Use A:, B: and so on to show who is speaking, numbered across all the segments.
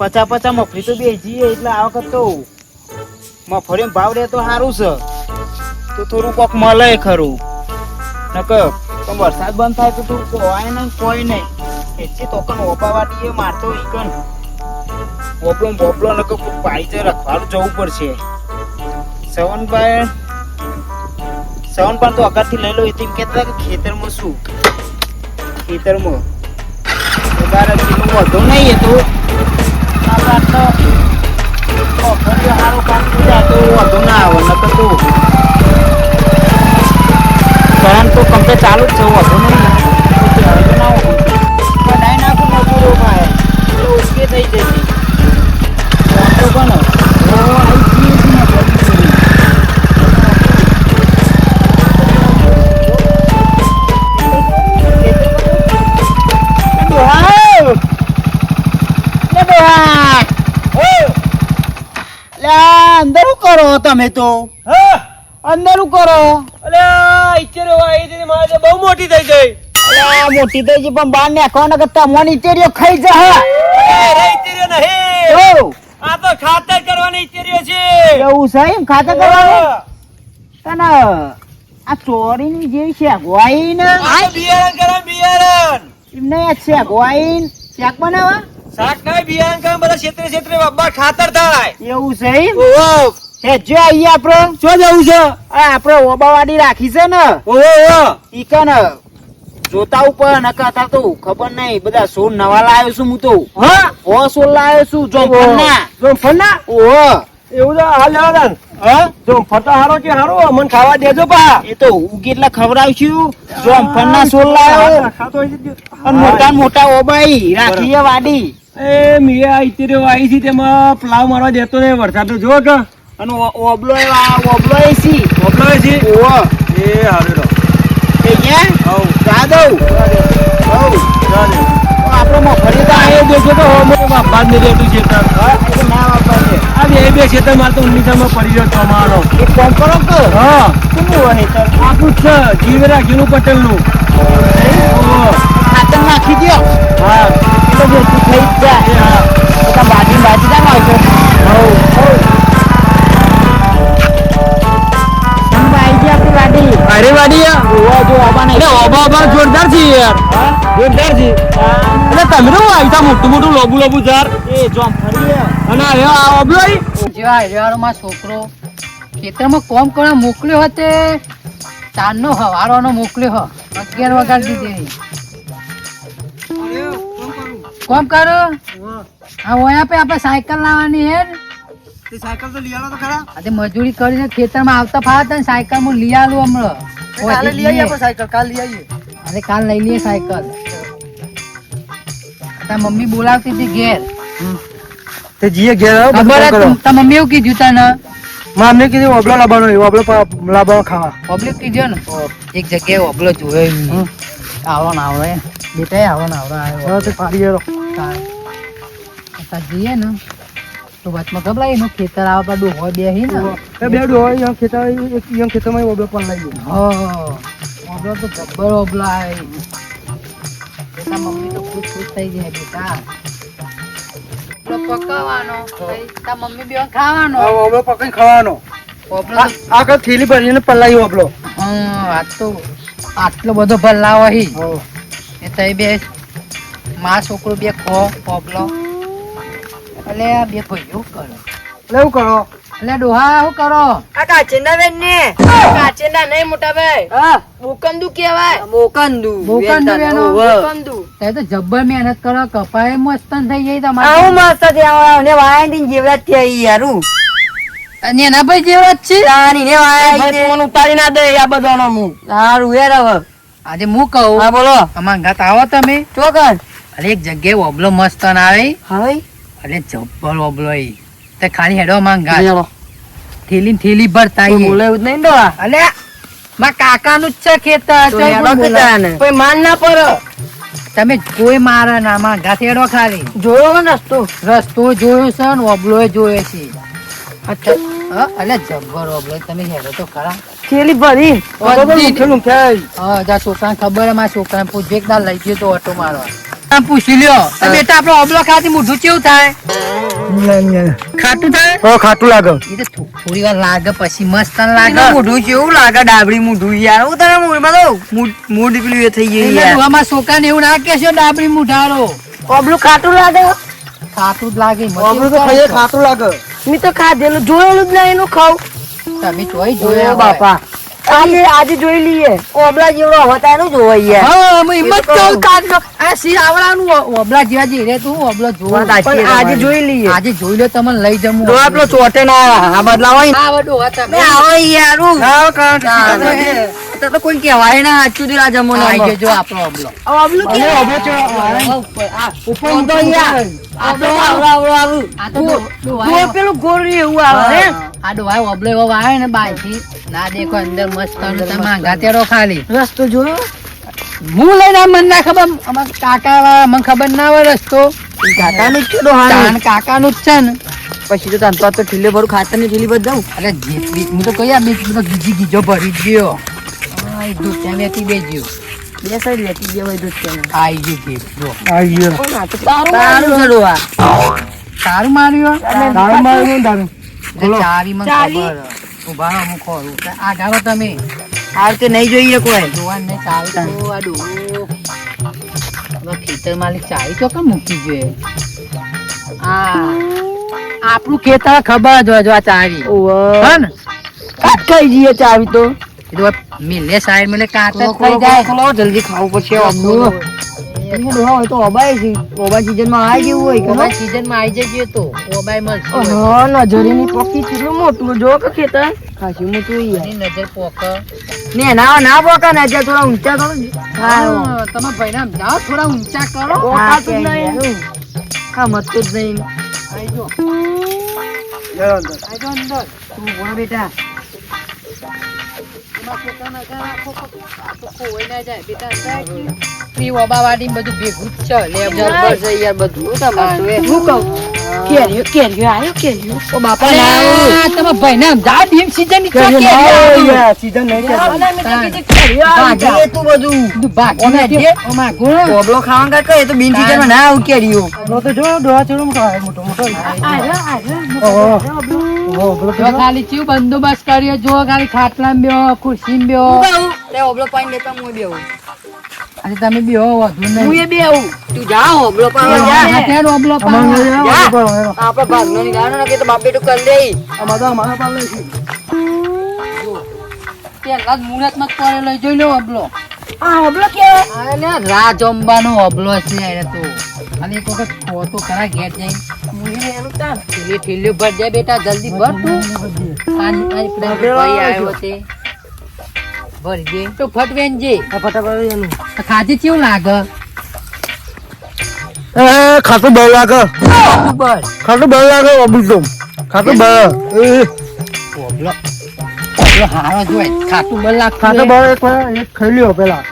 A: પચા પચા મફરી તો બેચીએ એટલે આ વખત તો મફરી ભાવ રહે તો સારું છે. તો થોડું કોક મળે ખરું. નક તો વરસાદ બંધ થાય તો તું કોવાય ને કોઈ નહીં. એટલી તો કન ઓપાવાટી મારતો ઈકન બોપલો બોપલો નક પાઈ જાય રખવાડું જવું પડશે. સવનભાઈ સવનભાઈ તો અગારથી લઈ લો, એ તેમ કહેતા હતા કે ખેતરમાં શું? ખેતરમાં? તો બાર વધુ નહીં એ તો કમ્પ્લેટ ચાલુ જ છે વધુ નહીં તો હવે ના હોય કઢાઈ નાખું મજૂરો ભાઈ થઈ જતી પણ કરો તમે તો. અંદર કરો.
B: અલ્યા ઈચ્છેરો આવી મારે બહુ મોટી થઈ ગઈ.
A: અલા, મોટી થઈ ગઈ પણ બાર નાખવાના કરતા મોની ટેરીઓ ખાઈ જા
B: અરે ઈચ્છેરો નહીં.
A: ઓ
B: આ તો ખાતર કરવાની ઈચ્છેરો છે.
A: એવું સાહેબ ખાતર કરવાનું? તને આ ચોરીની જેવી છે ગોઈ ને?
B: આ બિયારણ કરે બિયારણ.
A: એમને આ છે ગોઈ શાક બનાવવા?
B: શાક નહીં બિયારણ કરે બધા ક્ષેત્રે ક્ષેત્રે બાબા ખાતર થાય.
A: એવું સાહેબ
B: ઓહો.
A: હે જો અહીંયા આપણો
B: શું જવું છે?
A: આ આપણે ઓબાવાડી રાખી છે ને.
B: ઓહો ઓહો.
A: ઈ કન જોતા ઉપર નકા તો ખબર નહીં બધા સોન નવા લાવ્યો છું હું તો.
B: હા?
A: ઓ સોળ લાવ્યો છું જોમફળના.
B: જો ફરના
A: ઓહો.
B: એવું તો હાલ લેવાદાન
A: હા?
B: જો ફરતા હારો કે હારો? મને ખાવા દેજો પા
A: એ તો ઉગી એટલે ખવડાવશું? જોમફળના સોળ લાવ્યો. અને મોટા મોટા ઓબાઈ રાખીએ વાડી.
B: એ મીએ આઈતી રે આઈ છે તેમાં પ્લાવ મારવા દેતો ને વરસાદ તો જો કે.
A: અને ઓબલો ઓબલો એ સી. ઓબલો A C? ઓહો
B: એ હારું
A: એ કે
B: હવ.
A: જા દઉં. હઉ. તો આપણે મફળી તો આયો
B: તો હોમો બાપા ને રેતું છે તાર.
A: હા, ના.
B: આ બે બે છે માર તો ઉન્નીસામાં પડી ગયો તમારો.
A: કામ કરો કે
B: હા.
A: હોય
B: આપણું છે જીવરા ઘીનું પટેલનું
A: ખાતર નાખી દો
B: હા.
A: થઈ જાય.
B: હા.
A: તો બાજી બાજી ના હવ. આઈ
B: અરે વાડિયા
A: ઓવા જો આવા
B: અરે ઓબા ઓબા જોરદાર છે યાર. જોરદાર છે. એટલે તમે શું આવી મોટું મોટું લોબુ લોબુ ઝાર
A: એ જોમ ફરીએ.
B: અને અરે આ ઓબલો ઈ?
C: જેવા હરિયાળોમાં છોકરો ખેતરમાં કોમ કરવા મોકલ્યો હતો ચારનો હવારોનો મોકલ્યો હ. અગિયાર વગાડ દીધે કોમ કરો? હા ઓયા પે આપણે સાયકલ લાવવાની હે
B: સાયકલ તો લઈ આવો તો ખરા.
C: આજે મજૂરી કરીને ખેતરમાં આવતા ફાવતા સાયકલ હું લઈ આલું હમણાં.
B: કાલે લઈ આવીએ આપણે સાયકલ કાલ લઈ આવીએ
C: અરે કાલ લઈ લઈએ સાયકલ તાર મમ્મી બોલાવતી હતી ઘેર
B: તે જીએ ઘેર આવો,
C: ખબર? તાર મમ્મી એવું કીધું તને
B: માં અમને કીધું ઓબલો લાવવાનો ઓબલો પ- લાવવાનો ખાવા
C: ઓબલો કીધો ને એક જગ્યાએ ઓબલો જોયો નહીં. આવડો ને આવડે બેટા આવડો ને આવડે આવ્યો
B: તે
C: જઈએ ને તો વચમાં ખબર એનું ખેતર આવા પર ડોહો બેહી ને.
B: એ બે ડો હોય ખેતર એક ખેતરમાં ઓબલો પણ લઈ ગયો
C: હો ઓબલો તો જબ્બર ઓબલો આવે બેટા મમ્મી તો ખુશ ખુશ થઈ જાય બેટા. ઓબલો પકાવવાનો મમ્મી બે ખાવાનો.
B: ઓબલો પકડી ખાવાનો.
C: ઓબલો
B: આગળ થેલી ભરીને પલાઈ ઓબલો
C: હમ, આ તો આટલો બધો ભલાવો હી. એ તઈ બે માં છોકરો બે ખો ઓબલો એટલે આ બે ભાઈઓ કરો.
B: લેવું કરો.
C: એટલે ડોહા શું કરો?
D: આ કાચિંદા બેન ને. કાચિંદા નહીં મોટા ભાઈ. મોકંદુ કેવાય મોકંદુ
C: મોકંદુ એનો.
D: મોકંદુ.
C: તે તો જબ્બર મહેનત કરો કપાય મસ્ત થઈ જાય તમારે
D: આવું મસ્ત છે ને વાયા ની જેવડા થઈ યારું
C: અને એના ભાઈ જેવા છે?
D: તારી ને વાયા ફોન ઉતારી ના દે આ બધાનો હું સારું યાર હવે.
C: આજે હું કહું
D: હા બોલો.
C: અમાર ઘાત આવો તમે.
D: ચોકર
C: અરે એક જગ્યાએ ઓબલો મસ્ત ના આવે.
D: હવે?
C: અરે જબ્બર ઓબલો તે ખાલી હેડો માં ઘાત થેલી ને થેલી ભરતા
D: બોલે એવું નહીં તો
C: અલે માં કાકાનું જ છે ખેતર.
D: કોઈ માન ના પર
C: તમે કોઈ મારે ના માં ઘાત ખાલી.
D: જોયો ને રસ્તો?
C: રસ્તો જોયો છે ને ઓબલો જોયો છે. અચ્છા. અલે જબ્બર ઓબલો તમે હેડો તો ખરા.
D: થેલી ભરી.
C: હા જા છોકરાને ખબર મારા છોકરાને પૂછ એક લઈ ગયો તો ઓટો મારવા. આમ પૂછી લ્યો. બેટા આપણો ઓબલો ખાતી મોઢું કેવું થાય? ખાટું થાય?
B: ઓ ખાટું લાગે.
C: એ તો થોડી વાર લાગે પછી મસ્ત લાગે.
D: મોઢું કેવું લાગે ડાબડી મોઢું યાર હું તારા મોઢમાં તો મૂડ પેલું એ થઈ ગયું યાર.
C: ડોહામાં છોકરાને એવું ના કહેશો ડાબડી મુઢારો
D: ઓબલું ખાટું લાગે?
C: ખાટું જ લાગે
B: આપણું તો ખાઈએ ખાટું લાગે.
D: મેં તો ખાધેલું જોયેલું જ નહીં એનું ખાવ.
C: તમે જોઈ જોયા
D: બાપા. આજે આજે જોઈ લઈએ. ઓબલા જેવડો હોતા એનું જોઈએ
C: હા હિંમત કહું.
D: કહું.
C: આ સિંહ આવડાનું ઓબલા જેવા જે રે તું ઓબલો જોવા. પણ આજે જોઈ લઈએ. આજે જોઈ લો તમને લઈ જમું.
D: તો આપણો ચોટે ના આ બદલાવો ય.
C: આ વડું હતા
D: મે. આવો યાર હું.
C: હા
D: તો તો કોઈ કહેવાય ના આજ સુધી આ જમવાનો
C: આઈ જજો આપણો અબલો
D: અબલો કે ઉપર તો યાર આપણો આવડો આવડો. આવું
C: આ તો
D: ગોળ
C: ડોહાય.
D: પેલું ગોળ એવું આવે
C: આ ડોહાય અબલો એવો વાય ને બાયથી. ના દેખો અંદર મસ્ત તમે માંગા ખાલી.
D: રસ્તો જોયો?
C: હું લઈને મન ના ખબર અમાર કાકા વાળા મને ખબર ના હોય રસ્તો.
D: કાકાનું જ છે.
C: તાન કાકાનું જ છે ને.
D: પછી તો તાન તો આ ઠીલે ભરું ખાતરની ઠીલી બધા
C: અરે હું તો કહી આ બીજ બધો ગીજી ગીજો ભરી ગયો. આ દૂધ ત્યાં વેચી દેજો
D: બે સાઈડ લેતી ગયા હોય દૂધ કેને.
C: આઈ ગયું ગીત જો.
D: પણ આ તારું છે ડોહા.
C: માર્યું
B: દારૂ મારું દારૂ
C: એટલે મને ખબર. ઊભા હું ખોરું આ ગાવો તમે.
D: આ રીતે નહીં જોઈએ કોઈ.
C: જોવા ને ચાવી તો આ ડોહો ખેતર માલિક ચાવી તો કેમ મૂકી જોઈએ આ આપણું ખેતર ખબર જ આ ચાવી. હા ને
D: ખાઈ જઈએ ચાવી તો.
C: તો મિલે સાહેબ મિલે જ થઈ જાય.
D: ખલો જલ્દી ખાવું પછી અબલું. એનું ડોહા હોય તો અબાય છે. ઓબા સીઝનમાં આવી ગયું હોય કે
C: ઓબાઈ સીઝનમાં આવી જઈએ તો ઓબાઈ મળશે
D: હા નજરીની પક્ષી કેટલું મોટું જો કે ખેતર? ખાસી મોટું યાર
C: એની નજર પોક.
D: ને ના ના પોક ને જ્યાં થોડા ઊંચા કરો
C: હા, તમે ભાઈના જાઓ થોડા ઊંચા કરો.
D: પોકાતું તો નહીં. હા મતું જ નહીં.
C: આઈ જો આઈ જો અંદર.
D: તું બોલ બેટા.
C: ના બધું ભેગું
D: ના.
C: તમે ભાઈના જા
D: ડીમની આવી
C: ના
D: ના કેરીઓ
B: મોટો મોટો
C: ખાલી ચીવ બંદોબસ્ત કર્યો જો ખાલી ખાટલા બેહો ખુરશી બેહો.
D: લે ઓબલો પાણી લેતા હું બે આવું
C: તમે બેહો વધુ
D: હું
C: નહીં
D: એ તું જા ઓબલો પાણી જા
C: હાથે ઓબલો
B: અમારું
D: જા.
B: આવો,
D: ભાગનો ની ગાનો કે તો બાપ બેટું કરી દે.
B: અમારે અમારા લઈ
C: પેલા જ પડેલો જોઈ લો ઓબલો
D: આ ઓબલો કેવાય
C: અરે રાજ અંબાનો ઓબલો છે એને તો. અને એક વખત ખો તો ખરા ઘેર જઈ
D: મુઈ એનું તાર.
C: ઠીલી ઠીલી ભર જાય બેટા જલ્દી ભર તું. આજ આજ ભાઈ આવ્યો છે ભરી દે તો ફટ વેનજે
B: ફટાફટ એનું.
C: ખાધી કેવું લાગે?
B: એ ખાતું બળ લાગે.
C: ભર
B: ખાતું બળ લાગે અબુલ તો ખાતું બહુ એ.
C: ઓબલો. હારો જ હોય ખાતું બળ લાગતું
B: ખાતું બળ એક ખાઈ લ્યો પેલા.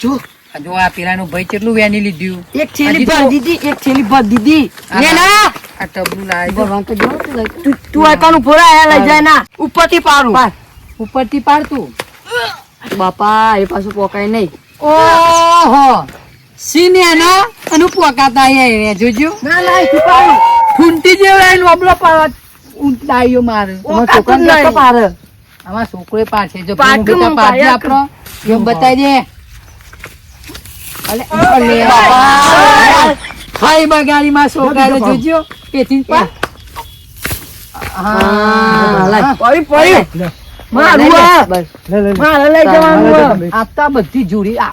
C: જો. જો આ પેલાનું ભાઈ કેટલું વેની લીધું?
D: એક થેલી ભર દીધી એક થેલી ભર દીધી. લે ના
C: આ ટબલું લાય
D: ભગવાન તો જો તું તું આ કાનું ભરા આ લઈ જાય ના. ઉપરથી પાડું.
C: ઉપરથી પાડતું?
D: બાપા એ પાછું પોકાય નહીં.
C: ઓહો! સિનેના અનુ પોકાતા એ જોજો.
D: ના ના એ પાડું.
C: ફૂંટી જેવડા એનો અબલો પાડ ઊંટાયો મારે.
D: જ નહીં.
C: આમાં છોકરો જો
D: પાડ
C: બેટા પાડજે
D: પાડ્યા
C: આપણો. જો બતાવી દે. ખાઈ બગાડી માં છોકરા જોજો. પેથી પા.
D: હા. પડી પડી. મારું
C: લે, લે.
D: આ.
B: લે લે લે.
D: મારે લઈ જવાનું આ.
C: આ તો બધી જોડી આ.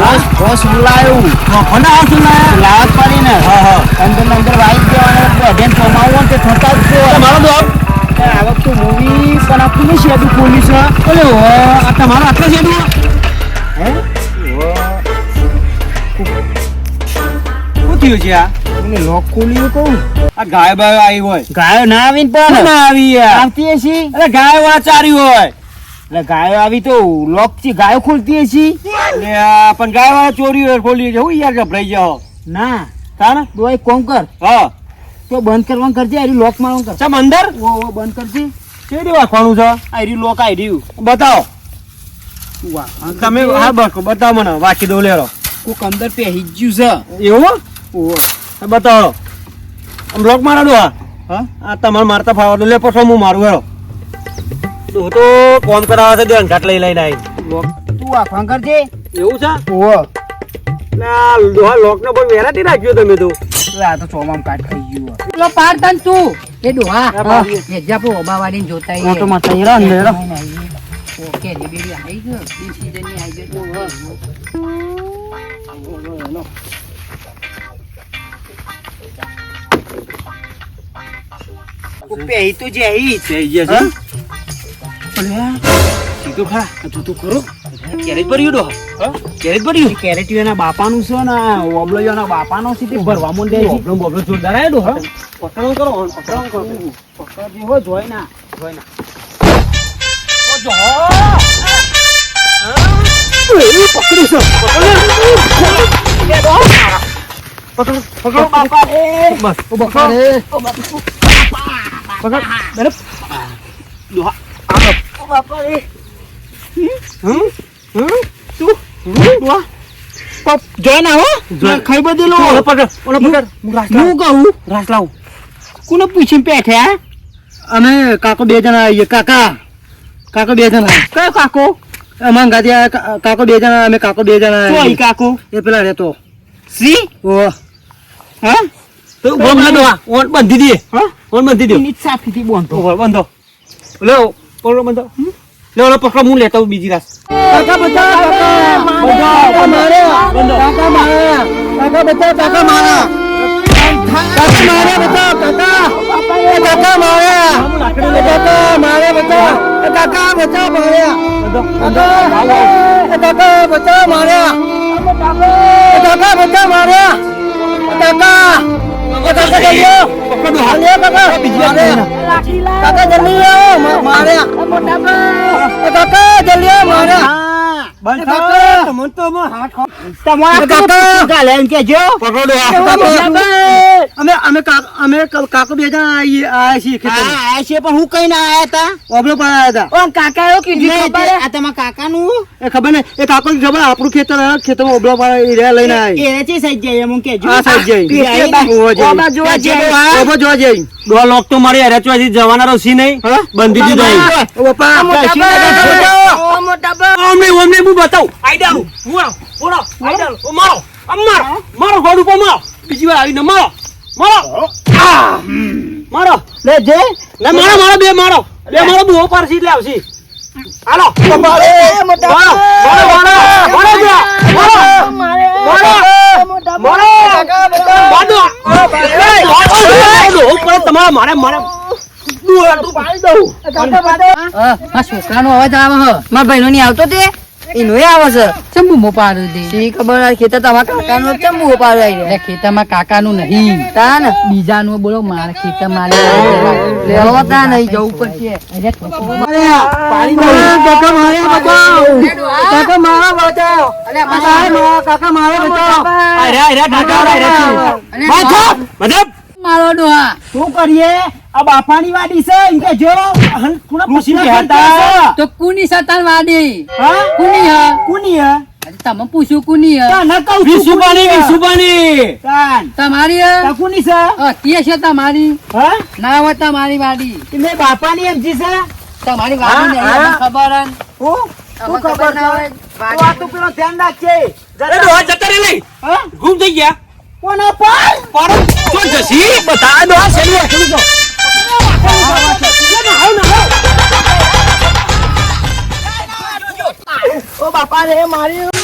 C: બધો અબલો બોલાયું. જ દે આ
A: લાવત પડી ને હા હા. અંદર વાઈ દેવાના બેન કમાવો તે થતા જ છે
B: તમારો દોર
A: આ વખતે મૂવી પણ આપતું નહીં છે? પોલીસ
B: ઓલે હો આ તમારો આટલો છે એનું? શું થયું છે આ?
A: લોક ખોલ્યું કહું
B: આ ગાય બાય આવી હોય.
A: ગાયો ના આવીને પણ
B: કોણ આવી
A: આવતી હશી?
B: અરે ગાય વાચારી હોય.
A: એટલે ગાયો આવી તો લોકથી ગાયો ખોલતી હશી?
B: પણ ગાય વાળા ચોરી ખોલી છે. હું યાર ગભરાઈ જાઓ
A: ના.
B: તાને
A: તું એક કોમ કર.
B: હા.
A: તો બંધ કરવાનું કરજે આરી લોક મારવાનું કર.
B: ચમ અંદર?
A: ઓ બંધ કરજે.
B: કે રી વાખવાનું છે?
A: આરી લોક આઈ રહ્યું.
B: બતાવો. તમે હા બસ બતાવો મને વાંચી દઉં લેરો.
A: કોક અંદર પહેરી ગયું છે.
B: એવું
A: ઓ.
B: બતાવો. આમ લોક મારાડું હા?
A: હા?
B: આ તમારે મારતા ફાવડું લે પછી હું મારું હેરો હું તો ફોન કરાવવા છે દેણ ઘાટ લઈ લઈને આવી
A: લોક તું ફોન કરજે.
B: એવું છે?
A: ઓ
B: એટલે આ લોહા લોક ને બહુ વેરાટી રાખ્યો તમે તો.
A: એટલે આ તો ચોમામ કાટ ખાઈ ગયું.
C: પેલો પાર તન તું. એ ડોહા.
A: હા,
C: એ જા જોતા
A: માં થઈ ને
C: આવી ગયો. ગયો તો.
A: તો
B: થઈ
A: સીધું ખા તો ખરો?
B: ક્યારે ભર્યું ડોહા કેરેટ ભર્યું?
A: કેરેટ એના બાપાનું છે ને ઓબલો એના બાપાનો છે તે ભરવા માંડે
B: બોબડો બોબડો જોરદાર આવ્યો ડોહા
A: પકડો કરો પકડો કરો પકડજી હો જોઈ ના જોઈ ના. પકડો બાપા. રે
B: બસ
C: ઓ બાપા રે.
A: પકડ. બરાબર દોહા આગળ બાપા રે હમ હમ તું દોહા પપ જોઈ ના હો. ખાઈ બધેલો
B: ઓલો પકડ ઓલો પકડ
A: હું કહું
B: રાસ લાવું
A: કોને પૂછીને બેઠ્યા
B: અમે કાકો બે જણા આવીએ. કાકા કાકો બે જણા.
A: કયો કાકો?
B: અમારા ગાદી કાકો બે જણા અમે કાકો બે જણા
A: કોઈ. કાકો?
B: એ પેલા રહેતો.
A: C
B: O.
A: હા?
B: તો ના દો ઓન બંધી દે
A: હા?
B: ઓન બંધી દે.
A: સાફીથી બોંધો.
B: બંધો. લે ઓલો બંધો. લે પકડો હું લેતો બીજી રાસ કાકા બચા કાકા મારે કાકા મારા કાકા બચા કાકા મારા કાકા મારા બચા કાકા. કાકા મારા કાકા મારા બચા કાકા બચા મારે કાકા બચા કાકા બતા મારે એ કાકા બચા મારે કાકા કાકા જલ્દી પકડો હાલ કાકા બીજી વાર કાકા જલ્દી આવો મા- માર્યા એ કાકા જલ્દી આવો માર્યા આપણું ખેતર ખેતર ઓબલો લઈને આવી
A: જોવા
B: જઈ દો લોક તો મારી હારે જવાના રહી નહીં. બંધી દીધો
D: મોટા
B: અમને અમને હું બતાવું? આઈડાલું. મારો મારો આઈડાલું. ઓ મારો. મારો. મારો ગોડ ઉપર મારો બીજી વાર આવીને મારો. મારો. મારો.
A: લે જે.
B: ના મારો મારો બે મારો. બે મારો બહુ પારસી એટલે આવશે. હાલો. મારો મારો મારો મારો મારો મારો મારો મારો બાંધો. એ, બાંધો. ઉપર તમારે મારે મારે. દુઆ પાડી દઉં.
C: હા, છોકરાનો અવાજ આવે હ.
D: મારા ભાઈનો નહીં આવતો તે? એનો આવે છે.
C: ચમ બૂમો પાડું દે
D: શી ખબર ખેતર તમારા કાકાનો ચમ બહુ પાડો આવી
C: ખેતરમાં કાકાનું નહીં.
D: તા
C: બીજાનું બોલો મારા
D: લેવા તા નહીં જવું પડશે.
B: દઉં. કાકા મારે બચાવ કાકા મારા બચાવ કાકા કાકા મારે બચાવ અરે અરે કાકા અરે અરે.
C: મારો ડોહા
A: શું કરીએ? આ બાપાની વાડી છે હન, કોના પૂછીને
C: તો કુની સતાન વાડી?
A: હા?
C: કુની હા
A: કુની હા
C: તમે પૂછ્યું કુની હ
A: તા કહું
B: વિસુબાની વિસુબાની
C: તમારી
A: કુની છે?
C: તે છે તમારી.
A: હા?
C: ના હોય તમારી વાડી.
A: મેં બાપાની એમ જી છે.
C: તમારી વાડી નહીં ખબર
A: ખબર
D: ના હોય.
A: તો આ તો પેલો ધ્યાન રાખજે.
B: જતા ગુમ થઈ ગયા.
A: કોના પર?
B: પાડો શું જશી? બતા ડોહા ચલી ચલી જાઓ
A: ઓ બાપા રે મારી